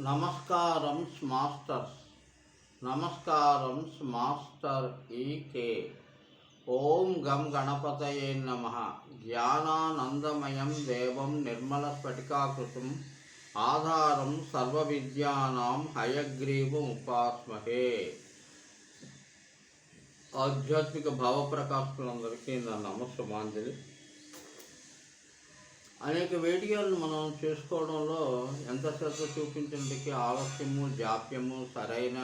నమస్కారం మాస్టర్స్ నమస్కారం మాస్టర్ ఈకే ఓం గం గణపతయే నమ. జ్ఞానానందమయం దేవం నిర్మల స్ఫటికాకృతం. ఆధారం సర్వ విద్యానాం హయగ్రీవం ఉపాస్మహే. ఆధ్యాత్మిక భావప్రకాశకులందరికీ నా నమస్సమాంజలి. అనేక వీడియోలను మనం చేసుకోవడంలో ఎంత శ్రద్ధ చూపించడానికి ఆలస్యము జాప్యము సరైన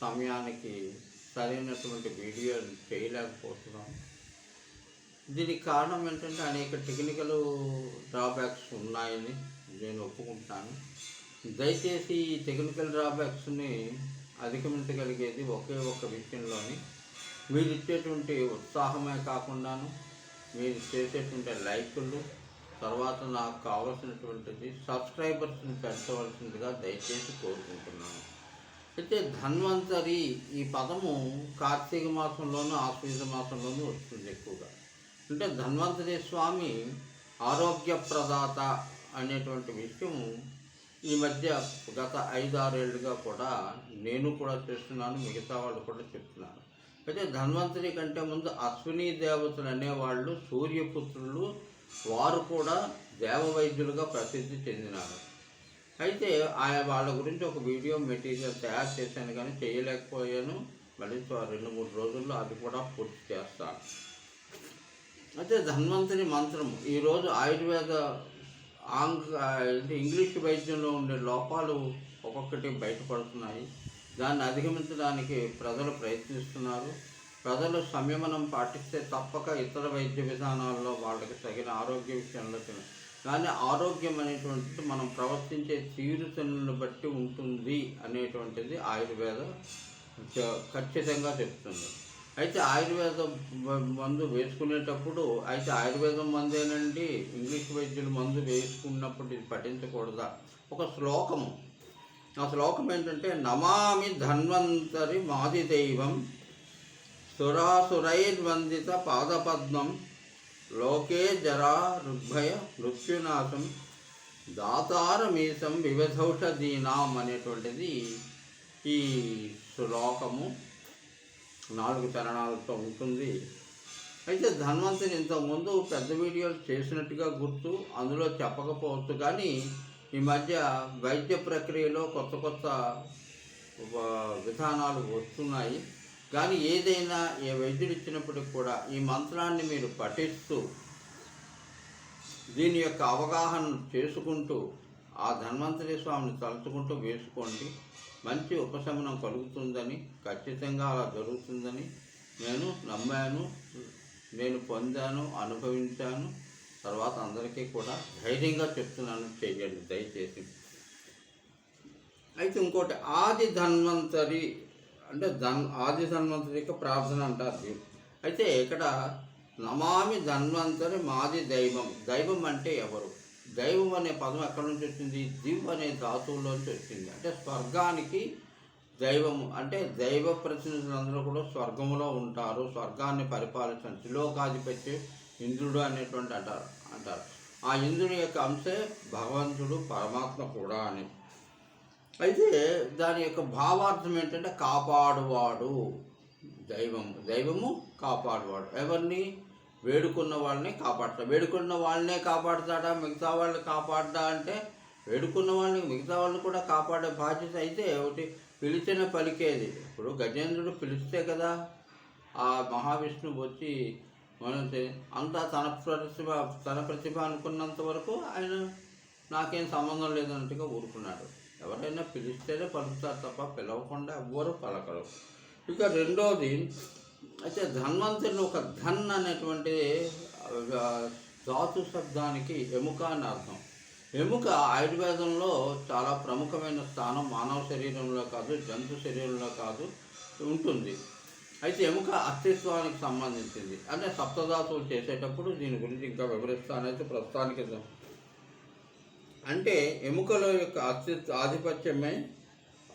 సమయానికి సరైనటువంటి వీడియోలు చేయలేకపోతున్నాం. దీనికి కారణం ఏంటంటే అనేక టెక్నికల్ డ్రాబ్యాక్స్ ఉన్నాయని నేను ఒప్పుకుంటాను. దయచేసి ఈ టెక్నికల్ డ్రాబ్యాక్స్ని అధిగమించగలిగేది ఒకే ఒక్క విషయంలోని. మీరు ఇచ్చేటువంటి ఉత్సాహమే కాకుండాను మీరు చేసేటువంటి లైకులు తర్వాత నాకు కావలసినటువంటిది సబ్స్క్రైబర్స్ని పెంచవలసిందిగా దయచేసి కోరుకుంటున్నాను. అయితే ధన్వంతరి ఈ పదము కార్తీక మాసంలోనూ ఆశ్వీజ మాసంలోనూ వస్తుంది ఎక్కువగా. అంటే ధన్వంతరి స్వామి ఆరోగ్య ప్రదాత అనేటువంటి విషయం ఈ మధ్య గత ఐదు ఆరేళ్ళుగా కూడా నేను కూడా చేస్తున్నాను మిగతా వాళ్ళు కూడా చెప్తున్నారు. అయితే ధన్వంతరి కంటే ముందు అశ్విని దేవతలు అనేవాళ్ళు సూర్యపుత్రులు వారు కూడా దేవ వైద్యులుగా ప్రసిద్ధి చెందినారు. అయితే ఆయన వాళ్ళ గురించి ఒక వీడియో మెటీరియల్ తయారు చేశాను కానీ చేయలేకపోయాను. మళ్ళీ రెండు మూడు రోజుల్లో అది కూడా పూర్తి చేస్తాను. అయితే ధన్వంతరి మంత్రం ఈరోజు ఆయుర్వేద ఆంగ్ ఇంగ్లీష్ వైద్యంలో ఉండే లోపాలు ఒక్కొక్కటి బయటపడుతున్నాయి. దాన్ని అధిగమించడానికి ప్రజలు ప్రయత్నిస్తున్నారు. ప్రజలు సంయమనం పాటిస్తే తప్పక ఇతర వైద్య విధానాల్లో వాళ్ళకి తగిన ఆరోగ్య విషయంలో తిన- కానీ ఆరోగ్యం అనేటువంటిది మనం ప్రవర్తించే తీరుతెన్నులను బట్టి ఉంటుంది అనేటువంటిది ఆయుర్వేద చ- ఖచ్చితంగా చెప్తుంది. అయితే ఆయుర్వేదం మందు వేసుకునేటప్పుడు అయితే ఆయుర్వేదం మందేనండి ఇంగ్లీష్ వైద్యులు మందు వేసుకున్నప్పుడు ఇది పఠించకూడదా? ఒక శ్లోకము. ఆ శ్లోకం ఏంటంటే నమామి ధన్వంతరి మాది దైవం సురాసురైర్వందిత పాదపద్మం. లోకే జరా రుగ్భయ మృత్యునాశం. దాతారమీసం వివిధౌషధీనాం అనేటువంటిది ఈ శ్లోకము. నాలుగు చరణాలతో ఉంటుంది. అయితే ధన్వంతుని ఇంతకుముందు పెద్ద వీడియోలు చేసినట్టుగా గుర్తు అందులో చెప్పకపోవచ్చు కానీ ఈ మధ్య వైద్య ప్రక్రియలో కొత్త కొత్త విధానాలు వస్తున్నాయి. కానీ ఏదైనా ఏ వైద్యుడు ఇచ్చినప్పటికి కూడా ఈ మంత్రాన్ని మీరు పఠిస్తూ దీని యొక్క అవగాహన చేసుకుంటూ ఆ ధన్వంతరి స్వామిని తలుచుకుంటూ వేసుకోండి. మంచి ఉపశమనం కలుగుతుందని ఖచ్చితంగా అలా జరుగుతుందని నేను నమ్మాను నేను పొందాను అనుభవించాను. తర్వాత అందరికీ కూడా ధైర్యంగా చెప్తున్నాను చేయండి దయచేసి. అయితే ఇంకోటి ఆది ధన్వంతరి అంటే ధన్ ఆది ధన్వంతుడి యొక్క ప్రార్థన అంటారు. అయితే ఇక్కడ నమామి ధన్వంతరి మాది దైవం. దైవం అంటే ఎవరు? దైవం అనే పదం ఎక్కడి నుంచి వచ్చింది? దివ్ అనే ధాతువులోంచి వచ్చింది. అంటే స్వర్గానికి దైవము. అంటే దైవ ప్రతినిధులందరూ కూడా స్వర్గంలో ఉంటారు. స్వర్గాన్ని పరిపాలించిన త్రిలోకాధిపతి ఇంద్రుడు అనేటువంటి అంటారు. అంటారు. ఆ ఇంద్రుడి యొక్క అంశే భగవంతుడు పరమాత్మ కూడా అని. అయితే దాని యొక్క భావార్థం ఏంటంటే కాపాడువాడు దైవము దైవము కాపాడువాడు. ఎవరిని? వేడుకున్న వాళ్ళని కాపాడతాడు వేడుకున్న వాళ్ళనే కాపాడుతాడా? మిగతా వాళ్ళని కాపాడదా అంటే వేడుకున్న వాళ్ళని మిగతా వాళ్ళని కూడా కాపాడే బాధ్యత అయితే ఒకటి పిలిచిన పలికేది. ఇప్పుడు గజేంద్రుడు పిలిస్తే కదా ఆ మహావిష్ణువు వచ్చి మనం అంతా తన ప్రతిభ తన ప్రతిభ అనుకున్నంత వరకు ఆయన నాకేం సంబంధం లేదన్నట్టుగా ఊరుకున్నాడు. ఎవరైనా పిలిస్తేనే పలుకుతారు తప్ప పిలవకుండా ఎవ్వరు పలకరు. ఇక రెండోది అయితే ధన్వంతుని ఒక ధన్ అనేటువంటి ధాతు శబ్దానికి ఎముక అని అర్థం. ఎముక ఆయుర్వేదంలో చాలా ప్రముఖమైన స్థానం మానవ శరీరంలో కాదు జంతు శరీరంలో కాదు ఉంటుంది. అయితే ఎముక అస్తిత్వానికి సంబంధించింది. అంటే సప్తధాతువులు చేసేటప్పుడు దీని గురించి ఇంకా వివరిస్తానైతే ప్రస్తుతానికి అంటే ఎముకల యొక్క అస్తిత్వ ఆధిపత్యమే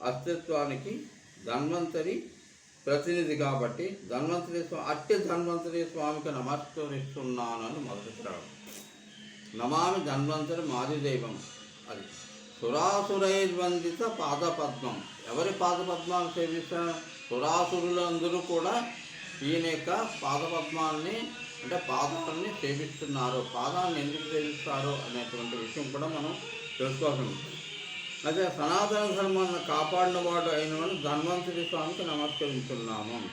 అస్తిత్వానికి ధన్వంతరి ప్రతినిధి కాబట్టి ధన్వంతరి స్వామి అట్టి ధన్వంతరి స్వామికి నమస్కరిస్తున్నాను అని మొదలుపెట్టాడు నమామి ధన్వంతరి మాది దైవం అది. సురాసురైర్వందిత పాదపద్మం. ఎవరి పాదపద్మాలు సేవిస్తారు? సురాసురులందరూ కూడా ఈయన యొక్క పాదపద్మాలని అంటే పాదాలని సేవిస్తున్నారు పాదాలను ఎందుకు సేవిస్తారు అనేటువంటి విషయం కూడా మనం తెలుసుకోవాల్సి ఉంటుంది. అయితే సనాతన ధర్మాన్ని కాపాడిన వాడు అయిన వాళ్ళు ధన్వంతుడి స్వామికి నమస్కరిస్తున్నాము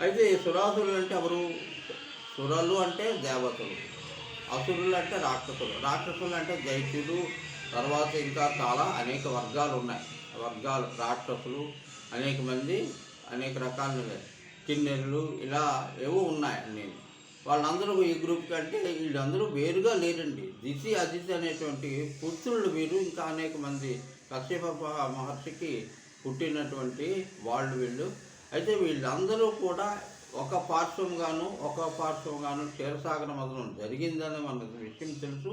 అయితే ఈ సురాసులు అంటే ఎవరు? సురలు అంటే దేవతలు. అసురులు అంటే రాక్షసులు. రాక్షసులు అంటే దైత్యులు తర్వాత ఇంకా చాలా అనేక వర్గాలు ఉన్నాయి. వర్గాలు రాక్షసులు అనేక మంది అనేక రకాలు కిన్నెరులు ఇలా ఏవో ఉన్నాయి అన్నీ. వాళ్ళందరూ ఈ గ్రూప్ కంటే వీళ్ళందరూ వేరుగా లేరండి. దిశి అదితి అనేటువంటి పుత్రులు వీరు. ఇంకా అనేక మంది కశ్యప మహర్షికి పుట్టినటువంటి వాళ్ళు వీళ్ళు. అయితే వీళ్ళందరూ కూడా ఒక పార్శ్వంగాను ఒక పార్శ్వంగాను క్షీరసాగర మధురం జరిగిందని మనకు విషయం తెలుసు.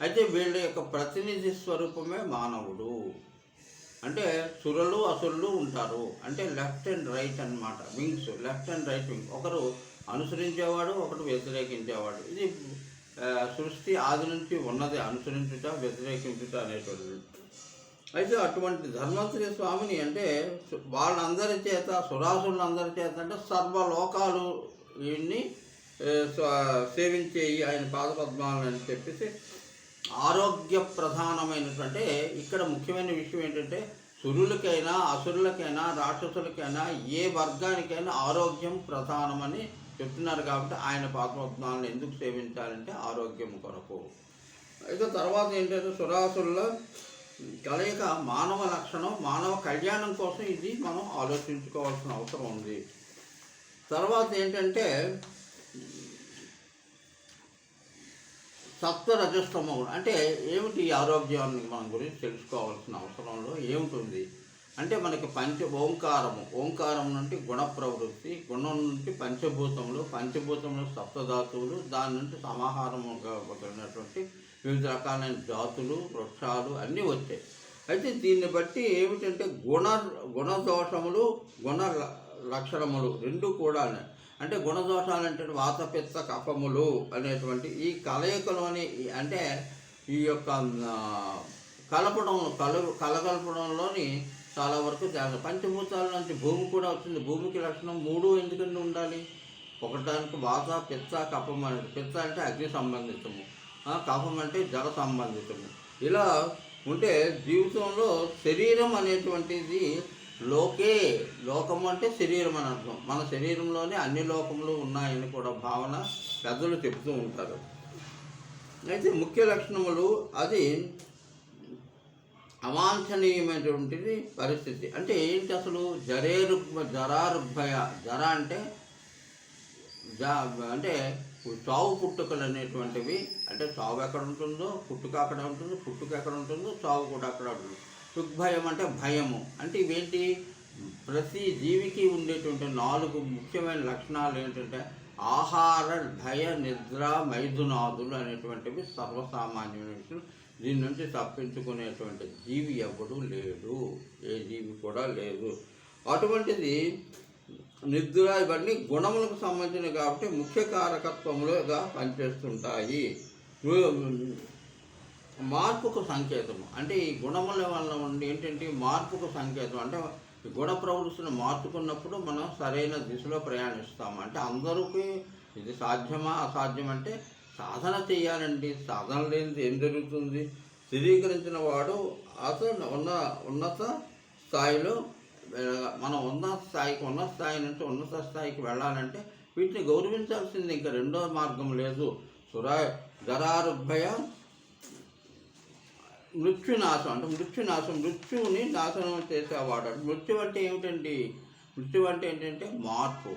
అయితే వీళ్ళ యొక్క ప్రతినిధి స్వరూపమే మానవుడు. అంటే సురలు అసురులు ఉంటారు. అంటే లెఫ్ట్ అండ్ రైట్ అన్నమాట. Wings left and right wing ఒకరు అనుసరించేవాడు ఒకటి వ్యతిరేకించేవాడు. ఇది సృష్టి ఆది నుంచి ఉన్నది అనుసరించుట వ్యతిరేకించుట అనేటువంటిది. అయితే అటువంటి ధర్మశ్రీ స్వామిని అంటే వాళ్ళందరి చేత సురాసులందరి చేత అంటే సర్వలోకాలు వీడిని సేవించేయి ఆయన పాదపద్మాలని అని చెప్పేసి ఆరోగ్య ప్రధానమైనటువంటి ఇక్కడ ముఖ్యమైన విషయం ఏంటంటే సురులకైనా అసురులకైనా రాక్షసులకైనా ఏ వర్గానికైనా ఆరోగ్యం ప్రధానమని చెప్తున్నారు కాబట్టి ఆయన పాదపద్మాలను ఎందుకు సేవించాలంటే ఆరోగ్యం కొరకు. ఇక తర్వాత ఏంటంటే సురాసుల కలయిక మానవ లక్షణం మానవ కళ్యాణం కోసం ఇది మనం ఆలోచించుకోవాల్సిన అవసరం ఉంది. తర్వాత ఏంటంటే సప్త అంటే ఏమిటి ఈ ఆరోగ్యాన్ని మనం గురించి తెలుసుకోవాల్సిన అవసరంలో ఏమిటి అంటే మనకి పంచ ఓంకారము ఓంకారం నుండి గుణ ప్రవృత్తి గుణం నుండి పంచభూతములు పంచభూతములు సప్తధాతువులు దాని నుండి సమాహారముగా ఉన్నటువంటి వివిధ రకాలైన జాతులు వృక్షాలు అన్నీ వచ్చాయి అయితే దీన్ని బట్టి ఏమిటంటే గుణ గుణదోషములు గుణ లక్షణములు రెండు కూడా ఉన్నాయి. అంటే గుణదోషాలు అంటే వాతపిత్త కఫములు అనేటువంటి ఈ కలయికలోని అంటే ఈ యొక్క కలపడం కల కలగలపడంలోని చాలా వరకు తేడా. పంచభూతాల నుంచి భూమి కూడా వచ్చింది. భూమికి లక్షణం మూడు ఎందుకంటే ఉండాలి? ఒకటానికి వాత పిత్త కఫం అనేది. పిత్త అంటే అగ్ని సంబంధితము. ఆ, కఫం అంటే జల సంబంధితము. ఇలా ఉంటే జీవితంలో శరీరం అనేటువంటిది లోకే. లోకం అంటే శరీరం అని అర్థం. మన శరీరంలోనే అన్ని లోకములు ఉన్నాయని కూడా భావన పెద్దలు చెబుతూ ఉంటారు. అయితే ముఖ్య లక్షణములు అది అవాంఛనీయమైనటువంటిది పరిస్థితి. అంటే ఏంటి అసలు? జరేరుగ్భ జరారుగ్భయ జర అంటే జా అంటే చావు పుట్టుకలు అనేటువంటివి. అంటే చావు ఎక్కడ ఉంటుందో? పుట్టుక అక్కడ ఉంటుందో? పుట్టుక ఎక్కడ ఉంటుందో? చావు కూడా అక్కడ ఉంటుంది. దుగ్భయం అంటే భయము. అంటే ఇవేంటి? ప్రతి జీవికి ఉండేటువంటి నాలుగు ముఖ్యమైన లక్షణాలు ఏంటంటే ఆహార భయ నిద్ర మైదునాదులు అనేటువంటివి సర్వసామాన్యమైన విషయం. దీని నుంచి తప్పించుకునేటువంటి జీవి ఎవడూ లేడు. ఏ జీవి కూడా లేదు. అటువంటిది నిద్ర ఇవన్నీ గుణములకు సంబంధించినవి కాబట్టి ముఖ్య కారకత్వములుగా పనిచేస్తుంటాయి. మార్పుకు సంకేతము. అంటే ఈ గుణముల వల్ల ఉండి ఏంటంటే మార్పుకు సంకేతం. అంటే గుణ ప్రవృత్తిని మార్చుకున్నప్పుడు మనం సరైన దిశలో ప్రయాణిస్తాము. అంటే అందరికీ ఇది సాధ్యమా అసాధ్యం అంటే సాధన చేయాలండి. సాధన లేనిది ఏం జరుగుతుంది? స్థిరీకరించిన వాడు అతను ఉన్న ఉన్నత స్థాయిలో మనం ఉన్నత స్థాయికి ఉన్నత స్థాయి నుంచి ఉన్నత స్థాయికి వెళ్ళాలంటే వీటిని గౌరవించాల్సింది ఇంకా రెండో మార్గం లేదు. సురా గరారుభయ మృత్యునాశం. అంటే మృత్యునాశం మృత్యువుని నాశనం చేసేవాడు. మృత్యు అంటే ఏమిటండి? మృత్యు అంటే ఏంటంటే మార్పు.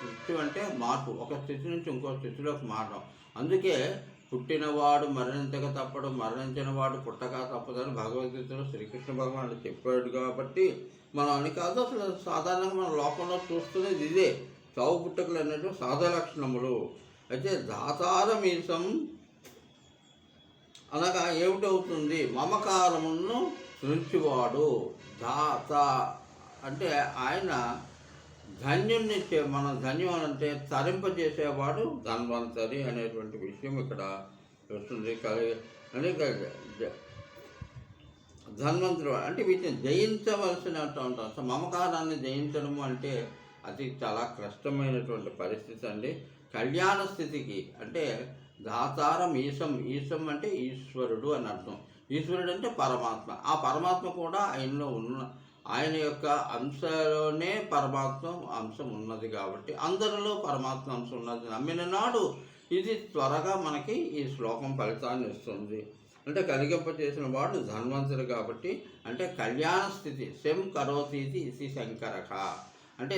సృష్టి అంటే మార్పు. ఒక స్థితి నుంచి ఇంకో స్థితిలోకి మారడం. అందుకే పుట్టినవాడు మరణించక తప్పడు మరణించిన వాడు పుట్టక తప్పదని భగవద్గీతలో శ్రీకృష్ణ భగవానుడు చెప్పాడు కాబట్టి మనం అని కాదు అసలు సాధారణంగా మన లోకంలో చూస్తున్నది ఇదే. చావు పుట్టకలు అనేటువంటి సాధ లక్షణములు. అయితే దాతారమీసం అనగా ఏమిటవుతుంది మమకారమును సృష్టివాడు. దాత అంటే ఆయన ధన్యుణ్ణి చే- మన ధన్యం అంటే తరింపజేసేవాడు ధన్వంతరి అనేటువంటి విషయం ఇక్కడ వస్తుంది. కలి- అనేక జ- ధన్వంతుడు అంటే వీటిని జయించవలసినటువంటి అసలు మమకారాన్ని జయించడము అంటే అది చాలా కష్టమైనటువంటి పరిస్థితి అండి. కళ్యాణ స్థితికి అంటే దాతారం ఈశం ఈశం అంటే ఈశ్వరుడు అని అర్థం. ఈశ్వరుడు అంటే పరమాత్మ. ఆ పరమాత్మ కూడా ఆయనలో ఉన్న ఆయన యొక్క అంశలోనే పరమాత్మ అంశం ఉన్నది కాబట్టి అందరిలో పరమాత్మ అంశం ఉన్నది. నమ్మిన నాడు ఇది త్వరగా మనకి ఈ శ్లోకం ఫలితాన్ని ఇస్తుంది. అంటే కలిగింప చేసిన వాడు ధన్వంతుడు కాబట్టి అంటే కళ్యాణ స్థితి సెం కరోతి ఇది శంకరక. అంటే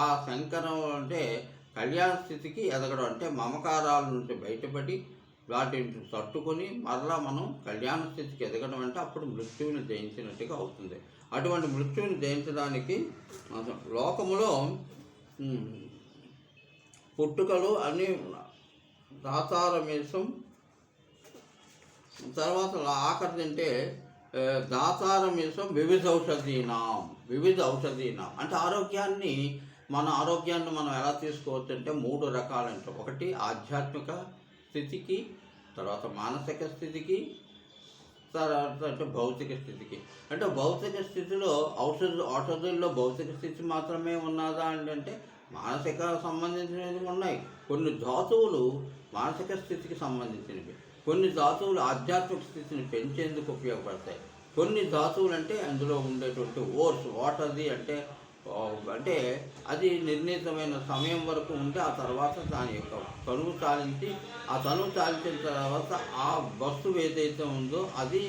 ఆ శంకరం అంటే కళ్యాణ స్థితికి ఎదగడం అంటే మమకారాల నుంచి బయటపడి వాటిని తట్టుకొని మరలా మనం కళ్యాణ స్థితికి ఎదగడం అంటే అప్పుడు మృత్యువుని జయించినట్టుగా అవుతుంది. అటువంటి మృత్యువుని జయించడానికి లోకములో పుట్టుకలు అన్నీ దాతారమేషం తర్వాత ఆఖరి తింటే ఆ, వివిధ ఔషధీనాం వివిధ ఔషధీనాం. అంటే ఆరోగ్యాన్ని మన ఆరోగ్యాన్ని మనం ఎలా తీసుకోవచ్చు అంటే మూడు రకాలంటే. ఒకటి ఆధ్యాత్మిక స్థితికి తర్వాత మానసిక స్థితికి తర్వాత అంటే భౌతిక స్థితికి. అంటే భౌతిక స్థితిలో ఔషధ ఔషధుల్లో భౌతిక స్థితి మాత్రమే ఉన్నదా అండి అంటే మానసిక సంబంధించినవి ఉన్నాయి. కొన్ని ధాతువులు మానసిక స్థితికి సంబంధించినవి. కొన్ని ధాతువులు ఆధ్యాత్మిక స్థితిని పెంచేందుకు ఉపయోగపడతాయి. కొన్ని ధాతువులు అంటే అందులో ఉండేటువంటి ఓర్స్ వాటర్ది అంటే అంటే అది నిర్ణీతమైన సమయం వరకు ఉంటే ఆ తర్వాత దాని యొక్క తనువు చాలించి ఆ తనువు చాలించిన తర్వాత ఆ వస్తువు ఏదైతే ఉందో అది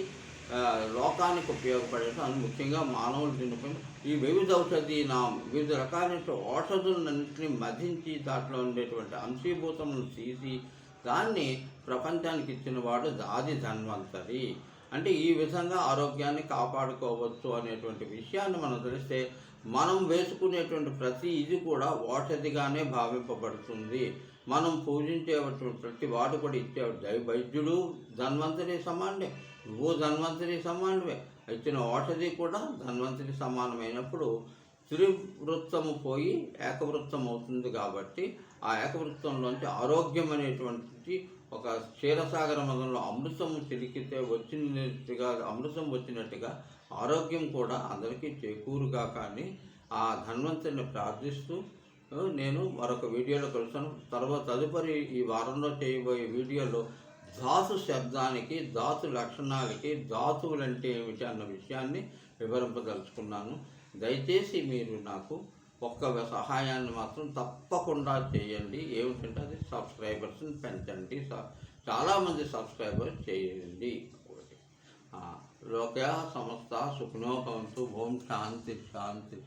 లోకానికి ఉపయోగపడేది. అది ముఖ్యంగా మానవులు తినిపోయిన ఈ వివిధ ఔషధీనా వివిధ రకాలైన ఔషధులన్నింటినీ మధించి దాంట్లో ఉండేటువంటి అంశీభూతములను తీసి దాన్ని ప్రపంచానికి ఇచ్చిన వాడు దాది ధన్వంతరి. అంటే ఈ విధంగా ఆరోగ్యాన్ని కాపాడుకోవచ్చు అనేటువంటి విషయాన్ని మనం తెలిస్తే మనం వేసుకునేటువంటి ప్రతి ఇది కూడా ఓషధిగానే భావింపబడుతుంది. మనం పూజించేటువంటి ప్రతి వాడు కూడా ఇచ్చే వైద్యుడు ధన్వంతరి సమానమే. నువ్వు ధన్వంతరి సమానమే. ఇచ్చిన ఓషధి కూడా ధన్వంతరి సమానమైనప్పుడు త్రివృత్తము పోయి ఏకవృత్తం అవుతుంది కాబట్టి ఆ ఏకవృత్తంలోంచి ఆరోగ్యం అనేటువంటిది ఒక క్షీరసాగర మదంలో అమృతం చిరికితే వచ్చినట్టుగా అమృతం వచ్చినట్టుగా ఆరోగ్యం కూడా అందరికీ చేకూరుగా కానీ ఆ ధన్వంతుని ప్రార్థిస్తూ నేను మరొక వీడియోలో కలుస్తాను. తర్వాత తదుపరి ఈ వారంలో చేయబోయే వీడియోలో ధాతు శబ్దానికి ధాతు లక్షణాలకి ధాతువులు అంటే ఏమిటి అన్న విషయాన్ని వివరింపదలుచుకున్నాను. దయచేసి మీరు నాకు ఒక్క సహాయాన్ని మాత్రం తప్పకుండా చేయండి. ఏమిటంటే అది సబ్స్క్రైబర్స్ని పెంచండి. చాలామంది సబ్స్క్రైబర్స్ చేయండి. ఒకటి ఆ, లోక సమస్త సుఖనోభవంతు ఓం శాంతి శాంతి